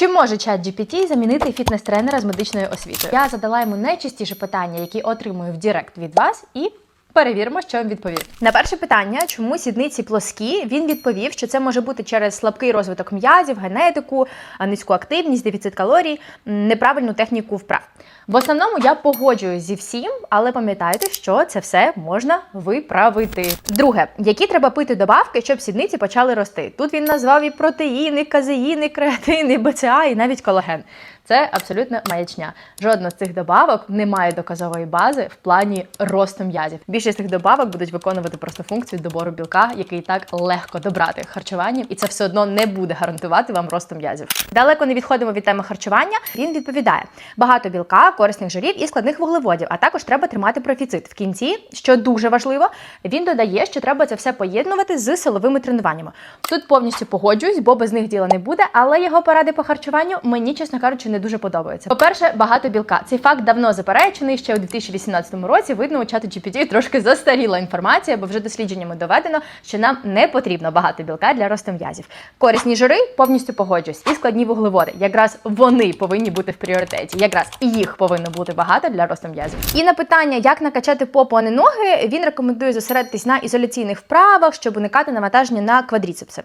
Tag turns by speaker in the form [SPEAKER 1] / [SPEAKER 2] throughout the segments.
[SPEAKER 1] Чи може чат GPT замінити фітнес-тренера з медичною освітою? Я задала йому найчастіше питання, які отримую в Директ від вас, і перевіримо, що він відповів. На перше питання, чому сідниці плоскі, він відповів, що це може бути через слабкий розвиток м'язів, генетику, низьку активність, дефіцит калорій, неправильну техніку вправ. В основному я погоджуюсь зі всім, але пам'ятайте, що це все можна виправити. Друге, які треба пити добавки, щоб сідниці почали рости. Тут він назвав і протеїни, казеїни, креатини, БЦА і навіть колаген. Це абсолютно маячня. Жодна з цих добавок не має доказової бази в плані росту м'язів. Більшість цих добавок будуть виконувати просто функцію добору білка, який так легко добрати харчуванням, і це все одно не буде гарантувати вам росту м'язів. Далеко не відходимо від теми харчування. Він відповідає: багато білка, корисних жирів і складних вуглеводів. А також треба тримати профіцит. В кінці, що дуже важливо, він додає, що треба це все поєднувати з силовими тренуваннями. Тут повністю погоджуюсь, бо без них діла не буде. Але його поради по харчуванню мені, чесно кажучи, не дуже подобаються. По-перше, багато білка. Цей факт давно заперечений. Ще у 2018 році видно у чату GPT трошки застаріла інформація, бо вже дослідженнями доведено, що нам не потрібно багато білка для росту м'язів. Корисні жири повністю погоджуюсь. І складні вуглеводи. Якраз вони повинні бути в пріоритеті. Якраз їх повинно бути багато для росту м'язів. І на питання, як накачати попу, а не ноги, він рекомендує зосередитись на ізоляційних вправах, щоб уникати навантаження на квадріцепси.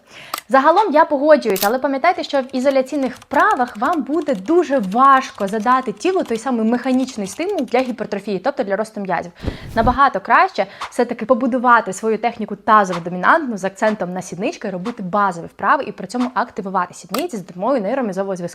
[SPEAKER 1] Загалом я погоджуюсь, але пам'ятайте, що в ізоляційних вправах вам буде дуже важко задати тілу той самий механічний стимул для гіпертрофії, тобто для росту м'язів. Набагато краще все-таки побудувати свою техніку тазово домінантну з акцентом на сіднички, робити базові вправи і при цьому активувати сідниці з допомогою нейромізового зв'язку.